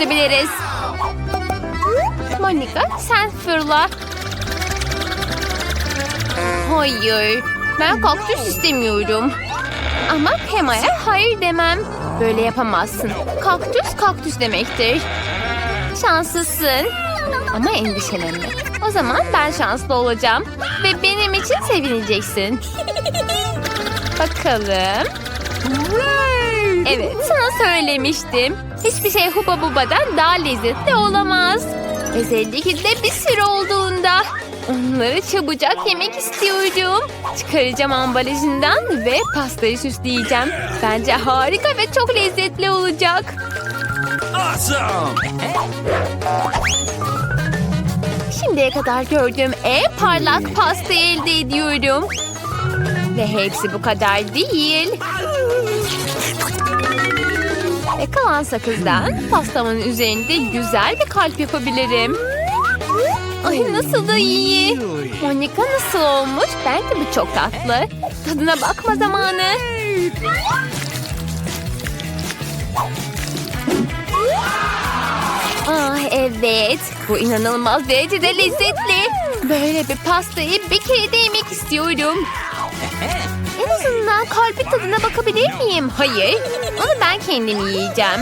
küçültebiliriz. Monika sen fırla. Hayır. Ben kaktüs istemiyorum. Ama Pema'ya hayır demem. Böyle yapamazsın. Kaktüs kaktüs demektir. Şanslısın. Ama endişelenme. O zaman ben şanslı olacağım. Ve benim için sevineceksin. Bakalım. Evet sana söylemiştim. Hiçbir şey Huba Buba'dan daha lezzetli olamaz. Özellikle de bir sürü olduğunda. Onları çabucak yemek istiyorum. Çıkaracağım ambalajından ve pastayı süsleyeceğim. Bence harika ve çok lezzetli olacak. Awesome! Şimdiye kadar gördüğüm en parlak pastayı elde ediyorum. Ve hepsi bu kadar değil. Ve kalan sakızdan pastamın üzerinde güzel bir kalp yapabilirim. Ay nasıl da iyi. Monika nasıl olmuş? Bence bu çok tatlı. Tadına bakma zamanı. Ah evet. Bu inanılmaz derecede lezzetli. Böyle bir pastayı bir kere de yemek istiyorum. En azından kalbi tadına bakabilir miyim? Hayır. Onu ben kendim yiyeceğim.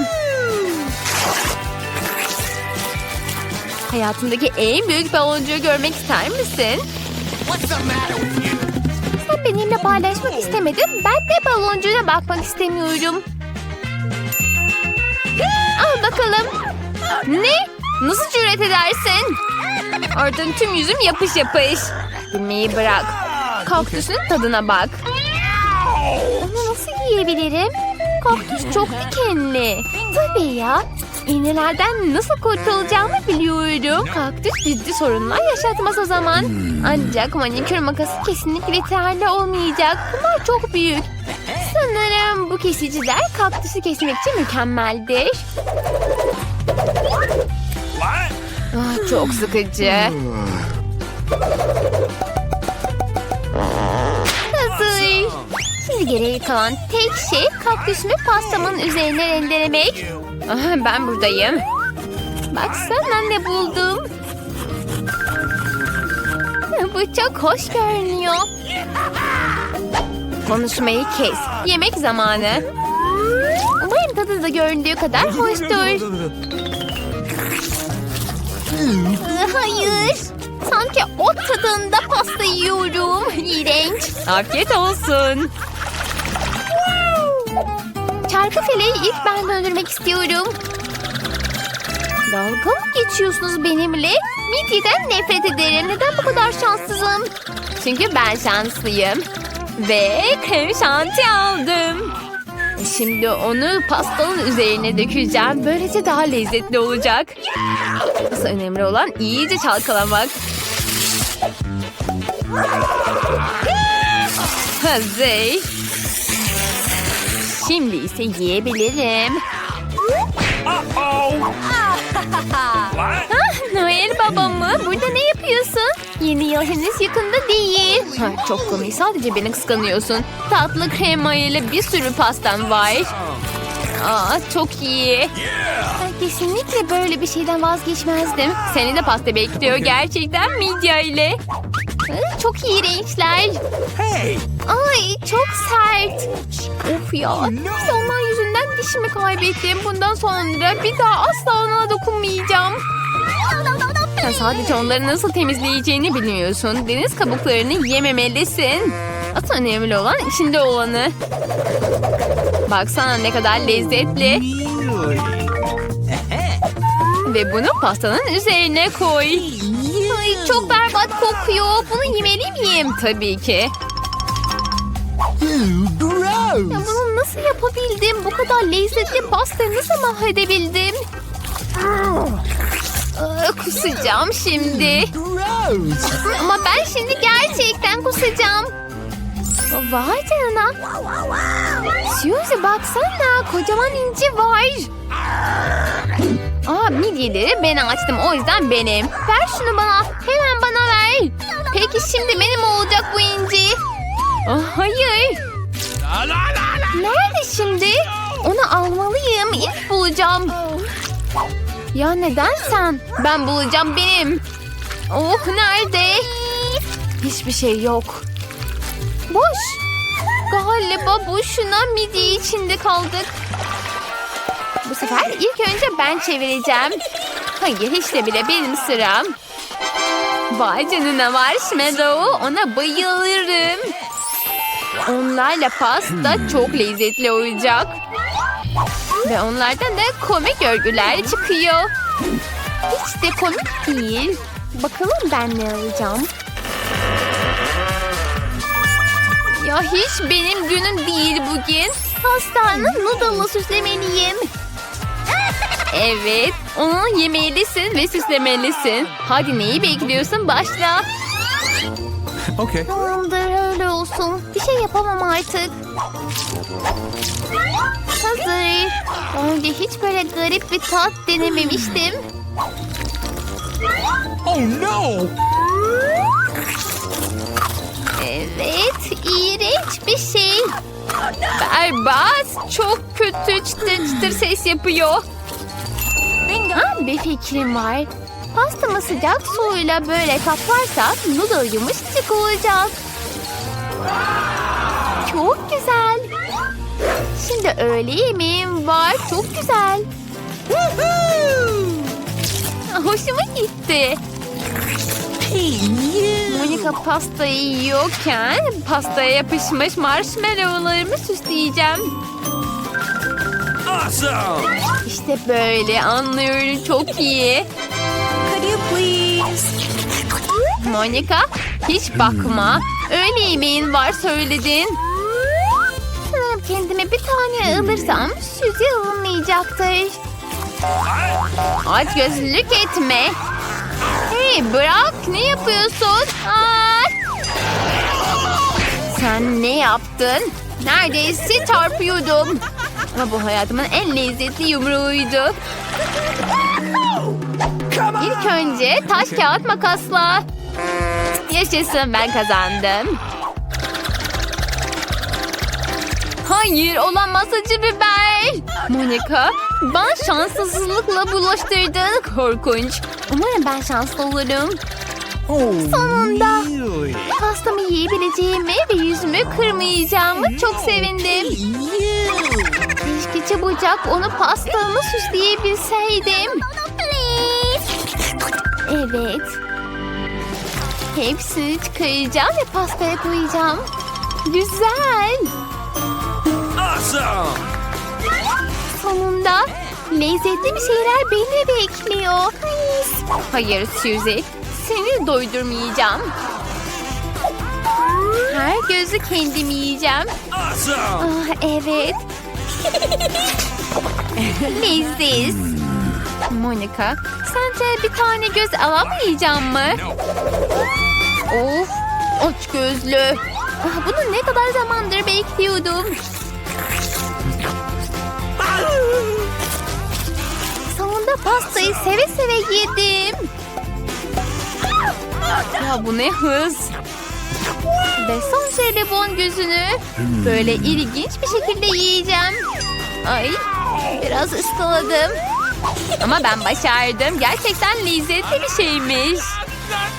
Hayatındaki en büyük baloncuğu görmek ister misin? Sen benimle paylaşmak istemedin. Ben de baloncuğuna bakmak istemiyorum. Al bakalım. Ne? Nasıl cüret edersin? Oradan tüm yüzüm yapış yapış. Gülmeyi bırak. Kaktüsün tadına bak. Onu nasıl yiyebilirim? Kaktüs çok dikenli. Tabii ya. İğnelerden nasıl kurtulacağımı biliyorum. Kaktüs ciddi sorunlar yaşatmaz o zaman. Ancak manikür makası kesinlikle yeterli olmayacak. Bunlar çok büyük. Sanırım bu kesiciler kaktüsü kesmek için mükemmeldir. Ah, çok sıkıcı. Şimdi geriye kalan tek şey kaktüsümü pastamın üzerine rendelemek. Aha, ben buradayım. Baksana ne buldum. Bu çok hoş görünüyor. Konuşmayı kes. Yemek zamanı. Umarım tadı da göründüğü kadar hoştur. Hayır. Sanki ot tadında pasta yiyorum. İğrenç. Afiyet olsun. Çarkı feleği ilk ben döndürmek istiyorum. Dalga mı geçiyorsunuz benimle? Midyeden nefret ederim. Neden bu kadar şanssızım? Çünkü ben şanslıyım. Ve krem şanti aldım. Şimdi onu pastanın üzerine dökeceğim. Böylece daha lezzetli olacak. Asıl önemli olan iyice çalkalamak. Hazır. Şimdi ise yiyebilirim. Ah, Noel baba mı? Burada ne yapıyorsun? Yeni yıl henüz yakında değil. Ha, çok komik. Sadece beni kıskanıyorsun. Tatlı krema ile bir sürü pastam var. Aa, çok iyi. Ben kesinlikle böyle bir şeyden vazgeçmezdim. Seni de pasta bekliyor gerçekten midye ile. Hı, Çok iğrençler. Hey! Ay çok sert. Of ya. İşte onlar yüzünden dişimi kaybettim. Bundan sonra bir daha asla ona dokunmayacağım. Sen sadece onları nasıl temizleyeceğini bilmiyorsun. Deniz kabuklarını yememelisin. Asıl önemli olan içinde olanı. Baksana ne kadar lezzetli. Ve bunu pastanın üzerine koy. Çok berbat kokuyor. Bunu yemeli miyim? Tabii ki. Ya bunu nasıl yapabildim? Bu kadar lezzetli pastayı nasıl mahvedebildim? Kusacağım şimdi. Ama ben şimdi gerçekten kusacağım. Vay canına. Suzy baksana kocaman inci var. Aa midyeleri ben açtım o yüzden benim. Ver şunu bana. Hemen bana ver. Peki şimdi benim olacak bu inci. Aa, hayır. Nerede şimdi? Onu almalıyım. İlk bulacağım. Ya neden sen? Ben bulacağım benim. Oh nerede? Hiçbir şey yok. Boş. Galiba boşuna midye içinde kaldık. Sefer ilk önce ben çevireceğim. Hayır hiç de bile benim sıram. Vay canına marshmallow. Ona bayılırım. Onlarla pasta çok lezzetli olacak. Ve onlardan da komik örgüler çıkıyor. Hiç de komik değil. Bakalım ben ne alacağım. Ya hiç benim günüm değil bugün. Pastanın noodle'la süslemeliyim. Evet, onu yemelisin ve süslemelisin. Hadi neyi bekliyorsun? Başla. Okay. Tamamdır öyle olsun. Bir şey yapamam artık. Hazır. Daha önce hiç böyle garip bir tat denememiştim. Oh no! Evet, iğrenç bir şey. Berbat, çok kötü çıtır çıtır ses yapıyor. Ha, bir fikrim var. Pastamı sıcak suyla böyle kaplarsak noodle yumuşacık olacak. Çok güzel. Şimdi öğle yemeğim var. Çok güzel. Hoşuma gitti. Monika pastayı yiyorken pastaya yapışmış marshmallowlarımı süsleyeceğim. Awesome! İşte böyle anlıyorum çok iyi. Could you please? Monika hiç bakma. Öğle yemeğin var söyledin. Sanırım kendime bir tane alırsam süzü alınmayacaktır. Aç gözlülük etme. Hey bırak ne yapıyorsun? Aa! Sen ne yaptın? Neredeyse çarpıyordum. Ama bu hayatımın en lezzetli yumruğuydu. İlk önce taş kağıt makasla. Yaşasın ben kazandım. Hayır olamaz acı biber. Monika bana şanssızlıkla bulaştırdın korkunç. Umarım ben şanslı olurum. Oh, Sonunda. really? Pastamı yiyebileceğimi ve yüzümü kırmayacağımı çok sevindim. Çabucak onu pastamı süsleyebilseydim. Evet. Hepsini çıkaracağım ve pastaya koyacağım. Güzel. Awesome! Sonunda lezzetli bir şeyler beni bekliyor. Hayır Suzy, seni doydurmayacağım. Her gözü kendim yiyeceğim. Awesome! Ah evet. Leziz. Monika, sence bir tane göz alamayacağım mı? Of, aç gözlü. Ah, bunu ne kadar zamandır bekliyordum. Sonunda pastayı seve seve yedim. Ya bu ne hız. Ve son jelibon gözünü böyle ilginç bir şekilde yiyeceğim. Ay biraz ıskaladım. Ama ben başardım. Gerçekten lezzetli bir şeymiş.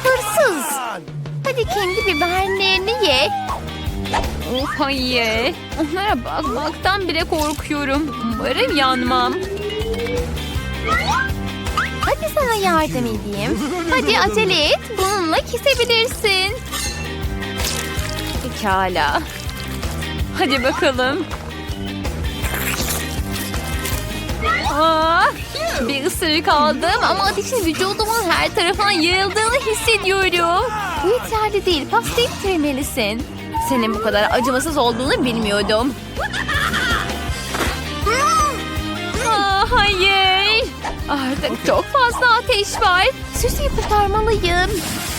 Hırsız. Hadi kendi biberlerini ye. Of hayır. Onlara bakmaktan bile korkuyorum. Umarım yanmam. Hadi sana yardım edeyim. Hadi acele et. Bununla kesebilirsin. Pekala. Hadi bakalım. Aa, bir ısırık aldım ama ateşin vücudumun her tarafına yayıldığını hissediyorum. Bu yeterli değil. Pastayı bitirmelisin. Senin bu kadar acımasız olduğunu bilmiyordum. Aa, hayır. Artık çok fazla ateş var. Süsü kurtarmalıyım.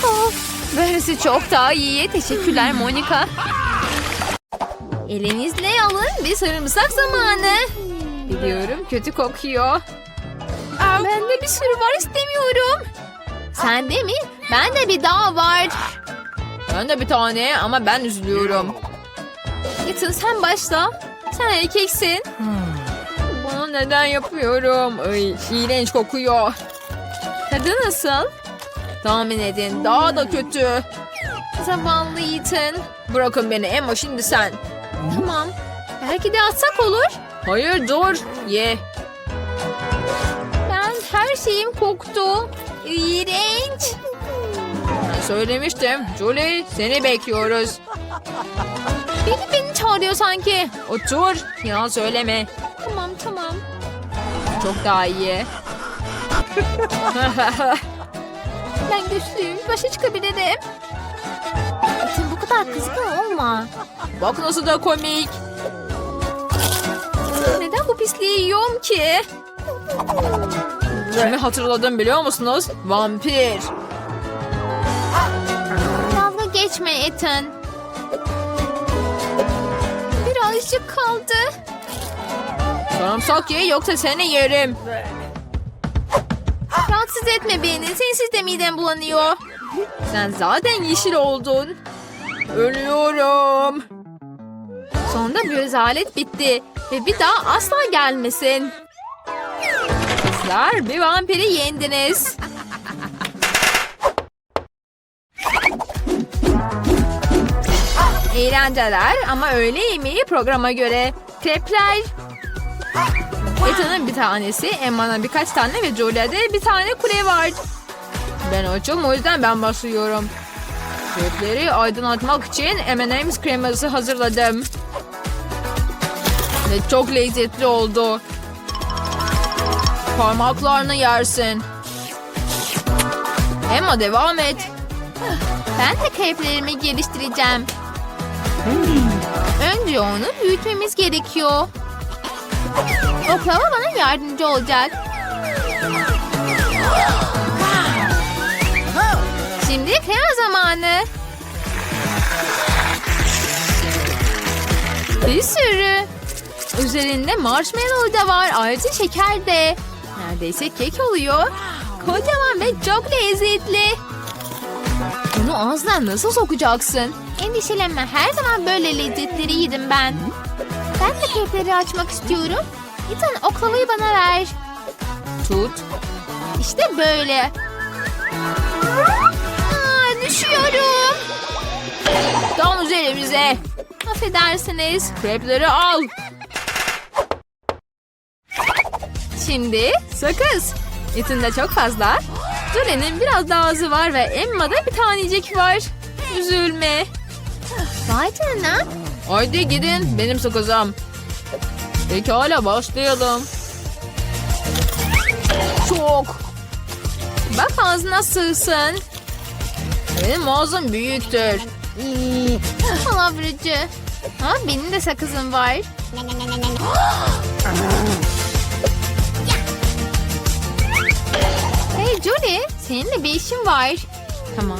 Of, böylesi çok daha iyi. Teşekkürler Monika. Elinizle alın bir sarımsak zamanı. Biliyorum kötü kokuyor. Bende bir sürü var istemiyorum. Sende mi? Bende bir daha var. Bende bir tane ama ben üzülüyorum. Ethan sen başla. Sen erkeksin. Bunu neden yapıyorum? Ay, iğrenç kokuyor. Tadı nasıl? Tahmin edin daha da kötü. Zavallı Ethan. Bırakın beni Emma şimdi sen. Tamam. Belki de atsak olur. Hayır dur. Ye. Ben her şeyim koktu. İğrenç. Söylemiştim. Julie seni bekliyoruz. Biri beni çağırıyor sanki. Otur. Yalan söyleme. Tamam tamam. Çok daha iyi. Ben güçlüyüm. Başa çıkabilirim. Ethan bu kadar kızgın olma. Bak nasıl da komik. Neden bu pisliği yiyorum ki? Kimi hatırladım biliyor musunuz? Vampir. Dalga geçme Ethan. Birazcık kaldı. Sarımsak ye yoksa seni yerim. Rahatsız etme beni. Sensiz de midem bulanıyor. Sen zaten yeşil oldun. Ölüyorum. Sonunda bir rezalet bitti. Ve bir daha asla gelmesin. Kızlar bir vampiri yendiniz. Eğlenceler ama öğle yemeği programa göre. Krepler. Ethan'ın bir tanesi, Emma'nın birkaç tane ve Julia'da bir tane kule var. Ben açım o yüzden ben başlıyorum. Krepleri aydınlatmak için M&M's kreması hazırladım. Ve çok lezzetli oldu. Parmaklarını yersin. Emma devam et. Ben de kreplerimi geliştireceğim. Önce onu büyütmemiz gerekiyor. Oklava bana yardımcı olacak. Şimdi krema zamanı. Bir sürü. Üzerinde marshmallow da var. Ayrıca şeker de. Neredeyse kek oluyor. Kocaman ve çok lezzetli. Bunu ağzına nasıl sokacaksın? Endişelenme. Her zaman böyle lezzetleri yedim ben. Ben de kekleri açmak istiyorum. Ethan oklavayı bana ver. Tut. İşte böyle. Aa, düşüyorum. Tam üzerimize. Affedersiniz. Krepleri al. Şimdi sakız. Etinde çok fazla. Julie'nin biraz daha azı var ve Emma'da bir tanecik var. Üzülme. Vay canına. Haydi gidin benim sakızım. Pekala başlayalım. Çok. Bak ağzına sığsın. Benim ağzım büyüktür. Palavracı. Ha, benim de sakızım var. hey Julie, seninle bir işim var. Tamam.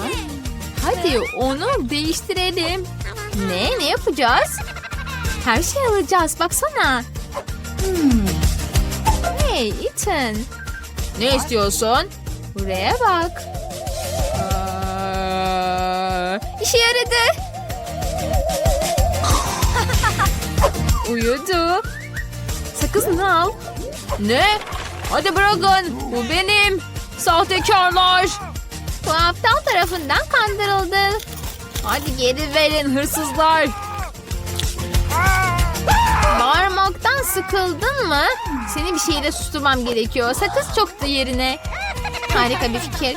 Hadi onu değiştirelim. Ne? Ne yapacağız? Her şey alacağız. Baksana. Hey Ethan. Ne istiyorsun? Buraya bak. Aa, İşe yaradı. uyudu. Sakızını al. Ne? Hadi bırakın. Bu benim. Sahtekarlar. Bu aptal tarafından kandırıldı. Hadi geri verin hırsızlar. Bağırmaktan sıkıldın mı? Seni bir şeyle susturmam gerekiyor. Sakız çok da yerine. Harika bir fikir.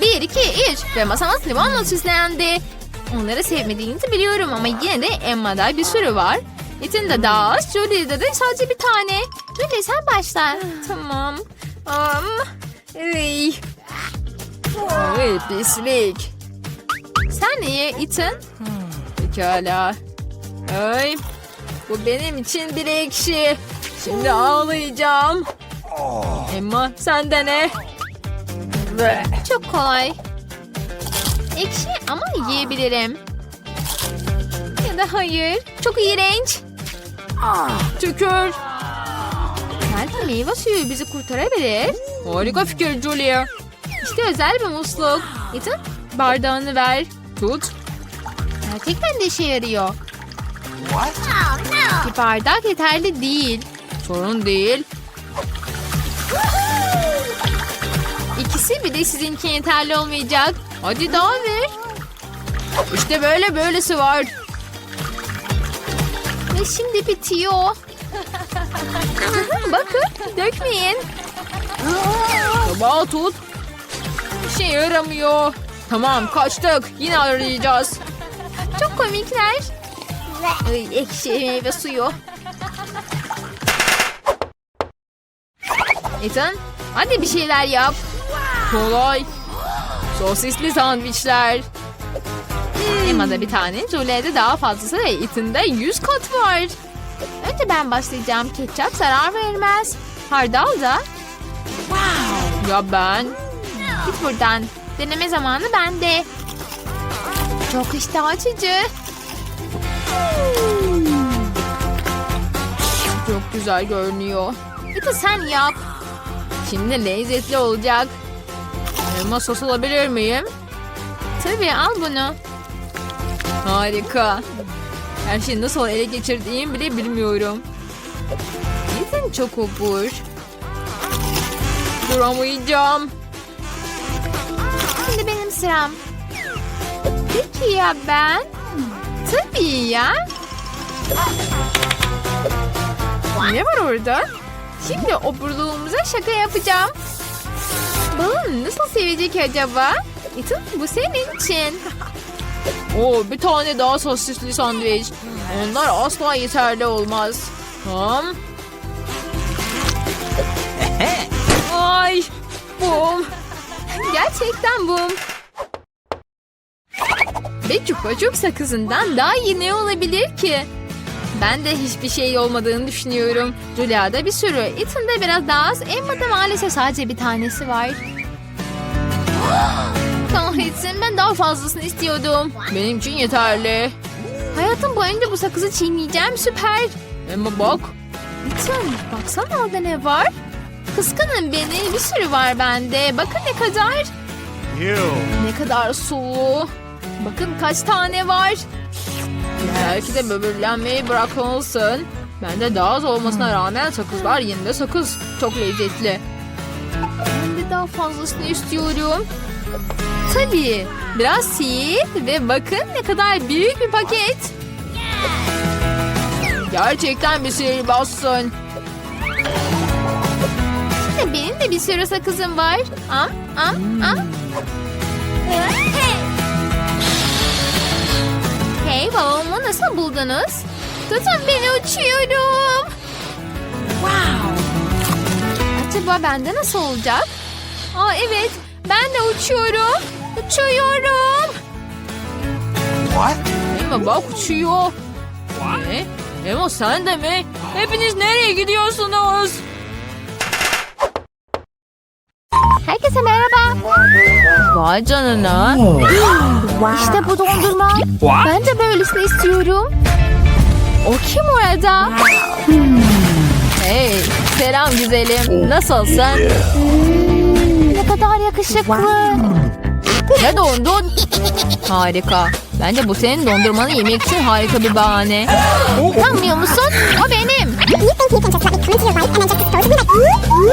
Bir, iki, üç. Ve masamız limonla süslendi. Onları sevmediğinizi biliyorum ama yine de Emma'da bir sürü var. Ethan de daha az, Julie'de de sadece bir tane. Julie sen başla. Tamam. Um, ey. Ay pislik. Sen de ye Ethan. Pekala. Ay. Bu benim için bir ekşi. Şimdi ağlayacağım. Emma sen de ne? Ve Çok kolay. Ekşi ama yiyebilirim. Ya da hayır. Çok iğrenç. tükür. Belki meyve suyu bizi kurtarabilir. Harika fikir Julia. İşte özel bir musluk. Ethan bardağını ver. Tut. Gerçekten de işe yarıyor. Bir bardak yeterli değil. Sorun değil. İkisi bir de sizinki yeterli olmayacak. Hadi daha ver. İşte böyle böylesi var. Ve şimdi bitiyor. Bakın dökmeyin. Tabağı tut. Bir şey yaramıyor. Tamam kaçtık. Yine arayacağız. Çok komikler. Ay, ekşi meyve suyu. Ethan hadi bir şeyler yap. Kolay. Sosisli sandviçler. Emma'da bir tane, Julie'de daha fazlası ve Ethan'da 100 kat var. Önce ben başlayacağım. Ketçap zarar vermez. Hardal da. Ya ben? Git buradan. Deneme zamanı bende. Çok iştah açıcı. Çok güzel görünüyor. Bir de sen yap. Şimdi lezzetli olacak. Elma sos alabilir miyim? Tabii al bunu. Harika. Her şeyi nasıl ele geçirdiğimi bile bilmiyorum. Ethan çok obur. Duramayacağım. Sıram. Peki ya ben? Tabii ya. Ne var orada? Şimdi oburluğumuza şaka yapacağım. Balon nasıl sevecek acaba? Ethan bu senin için. Oo, bir tane daha sosisli sandviç. Onlar asla yeterli olmaz. Tamam. Ay, bum. Gerçekten bum. Ve çupa çup sakızından daha iyi ne olabilir ki? Ben de hiçbir şey olmadığını düşünüyorum. Julia'da bir sürü, Ethan'da biraz daha az, Emma'da maalesef sadece bir tanesi var. Kahretsin ben daha fazlasını istiyordum. Benim için yeterli. Hayatım boyunca bu sakızı çiğneyeceğim süper. Emma bak. Ethan baksana orada ne var? Kıskanın beni bir sürü var bende. Bakın ne kadar. Ne kadar sulu. Bakın kaç tane var. Belki de böbürlenmeyi bırakmalısın. Bende daha az olmasına rağmen sakızlar yine de sakız. Çok lezzetli. Ben de daha fazlasını istiyorum. Tabii. Biraz sil ve bakın ne kadar büyük bir paket. Gerçekten bir sihirbazsın. Şimdi benim de bir sürü sakızım var. Am, am, am. Hey babamı nasıl buldunuz? Tutun beni uçuyorum. Wow. Acaba bende nasıl olacak? Aa evet ben de uçuyorum. Uçuyorum. What? Emma bak uçuyor. Ne? Emma sen de mi? Hepiniz nereye gidiyorsunuz? Herkese merhaba. Vay canına. İşte bu dondurma. Ben de böylesini istiyorum. O kim orada? Hey selam güzelim. Nasılsın? Ne kadar yakışıklı. Ne dondun? Harika. Bence bu senin dondurmanı yemek için harika bir bahane. Utanmıyor musun? O benim.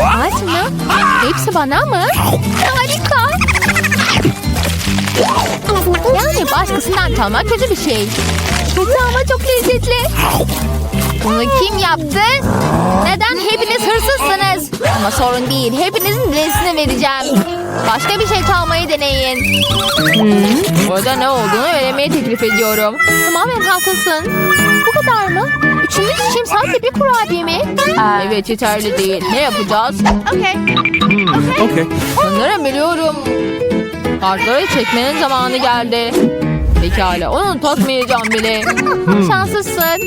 Aç mı? Hepsi bana mı? Harika. Yani başkasından çalmak kötü bir şey. Kötü ama çok lezzetli. Bunu kim yaptı? Neden hepiniz hırsızsınız? Ama sorun değil. Hepinizin lezzetini vereceğim. Başka bir şey çalmayı deneyin. Orada ne olduğunu öğrenmeyi teklif ediyorum. Tamamen haklısın. Bu kadar mı? Üçümüz için sadece bir kurabiye mi? Evet yeterli değil. Ne yapacağız? Okay. Okay. Sanırım biliyorum. Kartları çekmenin zamanı geldi. Pekala onu takmayacağım bile. Şanslısın.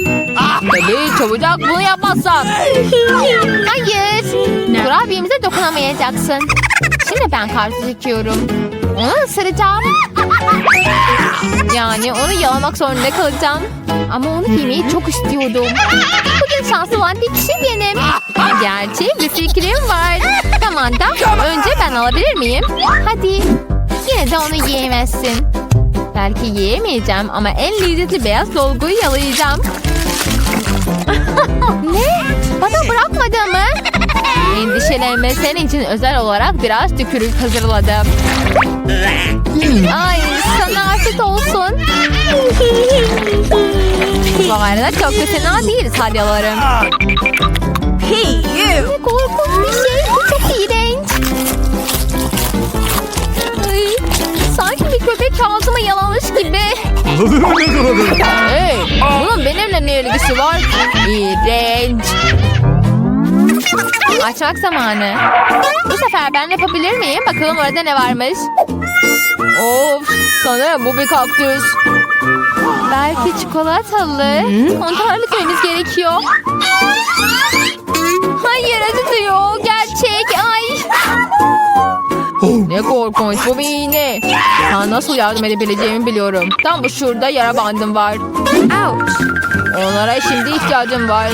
Tabii çabucak bunu yapmazsan. Hayır. Kurabiyemize dokunamayacaksın. Şimdi ben kartı çekiyorum. Onu ısıracağım. Yani onu yalamak zorunda kalacağım. Ama onu yemeyi çok istiyordum. Bugün şanslı olan bir kişi benim. Gerçi bir fikrim var. Tamam da önce ben alabilir miyim? Hadi. Yine de onu yiyemezsin. Belki yiyemeyeceğim ama en lezzetli beyaz dolguyu yalayacağım. Endişelenme senin için özel olarak biraz tükürük hazırladım. Ay sana afiyet olsun. Bu arada çok da fena değil salyalarım. Hey, you. Korkunç bir şey. Bu çok iğrenç. Ay, sanki bir köpek ağzıma yalamış gibi. Hey, bunun benimle ne ilgisi var? İğrenç. Açmak zamanı. Bu sefer ben yapabilir miyim? Bakalım orada ne varmış. Of, sanırım bu bir kaktüs. Belki çikolatalı. Kontrol etmemiz gerekiyor. Hayır acıtıyor. Gerçek. Ay. Ne korkunç, bu bir iğne. Sana nasıl yardım edebileceğimi biliyorum. Tam bu şurada yara bandım var. Ouch. Onlara şimdi ihtiyacım var.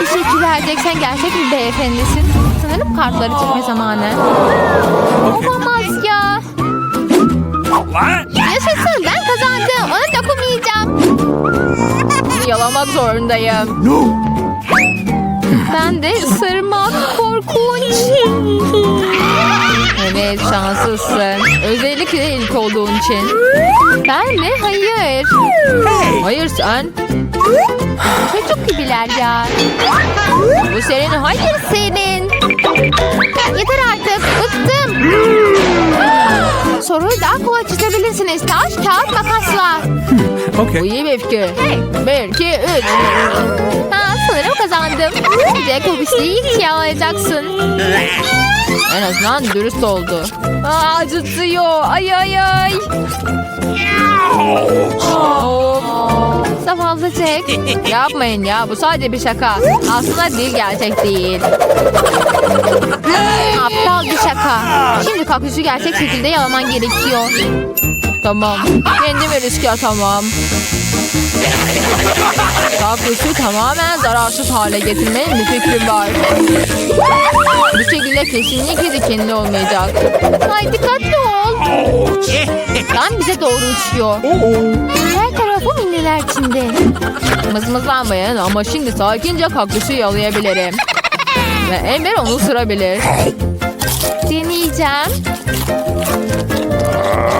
Teşekkürler Jack. Sen gerçek bir beyefendisin. Sanırım kartları çekme zamanı. Olamaz ya. Yaşasın ben kazandım. Ona dokunmayacağım. Bunu yalamak zorundayım. No. Ben de ısırmak korkunç. Evet, şanslısın. Özellikle ilk olduğun için. Ben mi? Hayır. Hayır sen. Çocuk gibiler ya. Bu senin hayır. Senin. Yeter artık. Bıktım. Soruyu daha kolay çözebilirsiniz. Taş, kağıt, makasla. Bu Okay. iyi bir fikir. Bir, iki, üç. Ha, sanırım kazandım. Pisliği ilk yalayacaksın. En azından dürüst oldu. Aa, acıtıyor. Ay ay ay. Of, Zavallı Jack. yapmayın ya bu sadece bir şaka. Aslında değil gerçek değil. Aptal bir şaka. Şimdi kaktüsü gerçek şekilde yalaman gerekiyor. Tamam. Kendimi riske atamam. Kaktüsü tamamen zararsız hale getirmenin bir fikrim var. Bu şekilde kesinlikle dikenli olmayacak. Ay dikkatli ol. Tam bize doğru uçuyor. Her tarafı minneler içinde. Mızmızlanmayın ama şimdi sakince kaktüsü yalayabilirim. Ve Ember onu ısırabilir. Deneyeceğim.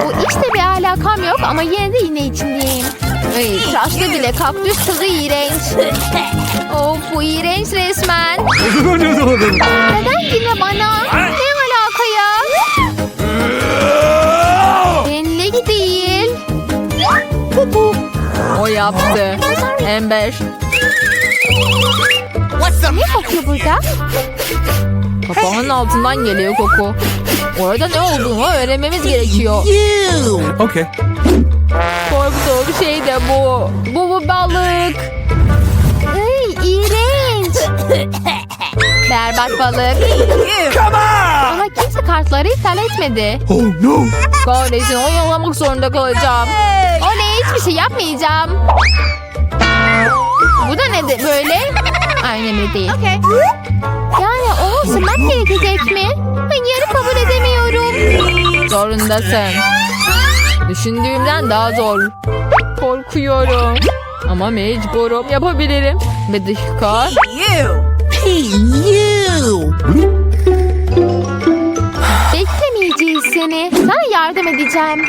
Bu işte bir alakam yok ama yine de iğne içindeyim. Ay, tıraşlı bile kaktüs tadı iğrenç. Of bu iğrenç resmen. Neden yine bana? Ne alaka ya? Benlik değil. O yaptı. Ember. Ne kokuyor burada? Kapağın altından geliyor koku. Orada ne olduğunu öğrenmemiz gerekiyor. Okay. Şey de bu. Bu bu balık. Ay iğrenç. Berbat balık. Ama kimse kartları iptal etmedi. Oh no. Kahretsin oyalamak zorunda kalacağım. Oley hiçbir şey yapmayacağım. Bu da ne de böyle? Ay önemli değil. Yani onu ısırmak gerekecek mi? Hayır kabul edemiyorum. Zorundasın. Düşündüğümden daha zor. Korkuyorum. Ama mecburum yapabilirim. Bir dakika. You. Hey, you. Beklemeyeceğiz seni. Sana yardım edeceğim.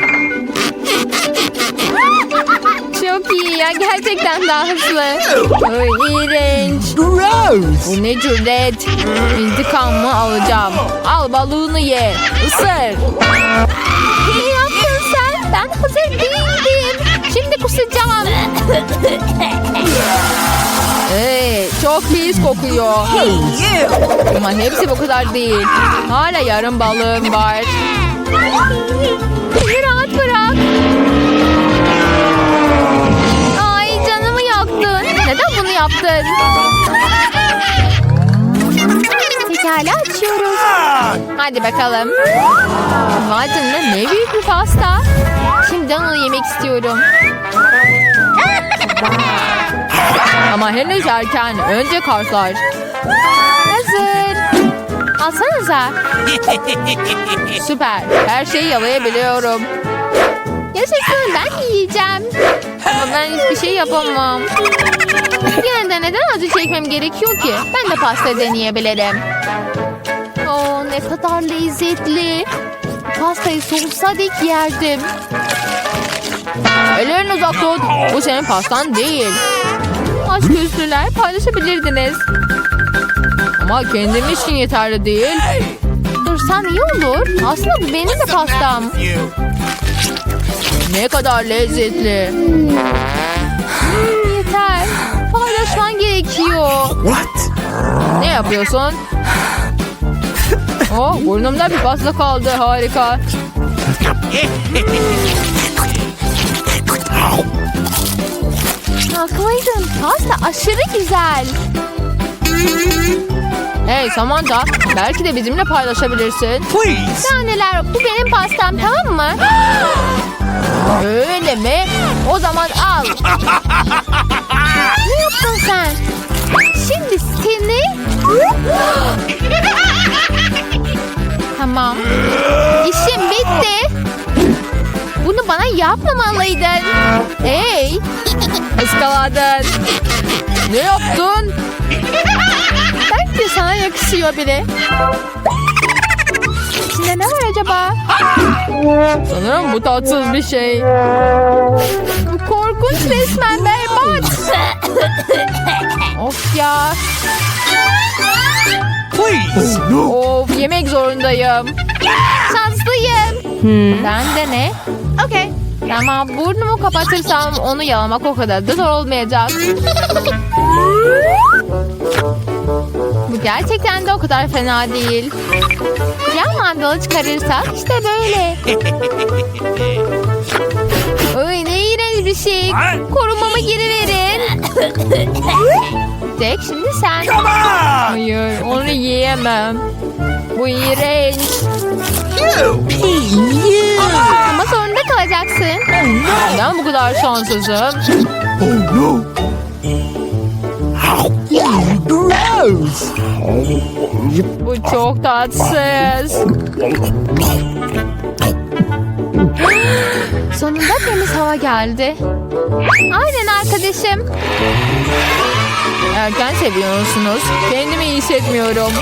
Çok iyi ya. Gerçekten daha hızlı. Ay, iğrenç. Gross. Bu ne cüret. İntikamımı alacağım. Al balığını ye. Isır. Ben hazır değildim. Şimdi kusacağım. Ee, çok pis kokuyor. Hey. Ama hepsi bu kadar değil. Hala yarım balığım var. Beni rahat bırak. Ay canımı yaktın. Neden bunu yaptın? Pekala açıyoruz. Hadi bakalım. Vay canına ne büyük bir pasta. Onu yemek istiyorum. Ama henüz erken. Önce kartlar. Hazır. Alsanıza. Süper. Her şeyi yalayabiliyorum. Yaşasın ben yiyeceğim. Ama ben hiçbir şey yapamam. Yine de neden acı çekmem gerekiyor ki? Ben de pasta deneyebilirim. Oo, ne kadar lezzetli. Pastayı soğusa dik yerdim. Ellerini uzak tut. Bu senin pastan değil. Gözlüler paylaşabilirdiniz. Ama kendim için yeterli değil. Dursan iyi olur. Aslında bu benim de pastam. Ne kadar lezzetli. Yeter. Paylaşman gerekiyor. What? Ne yapıyorsun? Oh, burnumda bir pasta kaldı. Harika. Haklıydın. Pasta aşırı güzel. Hey Samantha, belki de bizimle paylaşabilirsin. Please. Taneler bu benim pastam tamam mı? Öyle mi? O zaman al. Ne yaptın sen? Şimdi seni... tamam. İşim bitti. Bunu bana yapmamalıydın. Hey, ıskaladın. Ne yaptın? Belki sana yakışıyor bile. İçinde ne var acaba? Sanırım bu tatsız bir şey. Bu korkunç resmen berbat. Of ya. Please. no. Of yemek zorundayım. Şanslıyım. Ben de ne? Okey. Ama burnumu kapatırsam onu yalamak o kadar da zor olmayacak. Bu gerçekten de o kadar fena değil. Cam mandalı çıkarırsak işte böyle. Ay ne bir şey. What? Korumamı geri verin. Jack şimdi sen. Come on. Hayır onu yiyemem. Bu iğrenç. Ama zorunda kalacaksın. Neden bu kadar şanssızım? Oh no. Bu çok tatsız. Sonunda temiz hava geldi. Aynen arkadaşım. Erken seviyorsunuz. Kendimi iyi hissetmiyorum.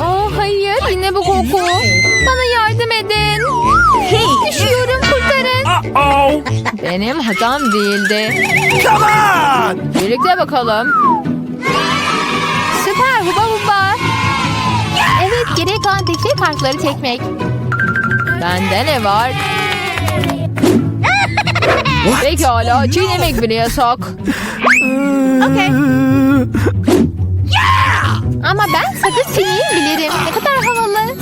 Oh hayır yine bu koku. Bana yardım edin. Hey, Düşüyorum kurtarın. Benim hatam değildi. Come on. Birlikte bakalım. Süper huba huba. Evet geriye kalan tek şey kartları çekmek. Bende ne var? Pekala çiğnemek bile yasak. Okey. Ama ben sakız çiğneyebilirim. Ne kadar havalı.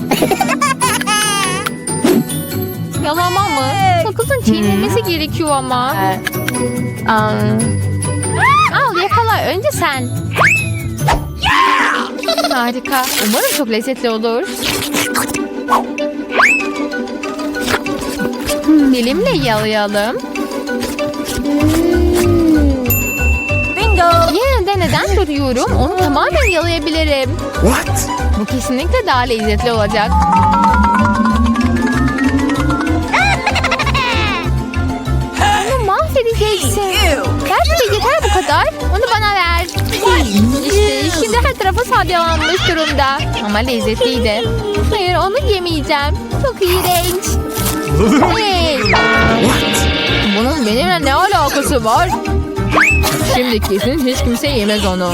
Yalama mı? Sakızın çiğnenmesi gerekiyor ama. Aa, Al yakala önce sen. harika. Umarım çok lezzetli olur. Dilimle yalayalım. bingo. Yine de neden duruyorum? Onu tamamen yalayabilirim. What? Bu kesinlikle daha lezzetli olacak. Onu mahvedeceksin. De yeter bu kadar. Onu bana ver. İşte şimdi her tarafı salyalanmış durumda. Ama lezzetliydi. Hayır onu yemeyeceğim. Çok iğrenç. Bunun benimle ne alakası var? Şimdi kesin hiç kimse yemez onu.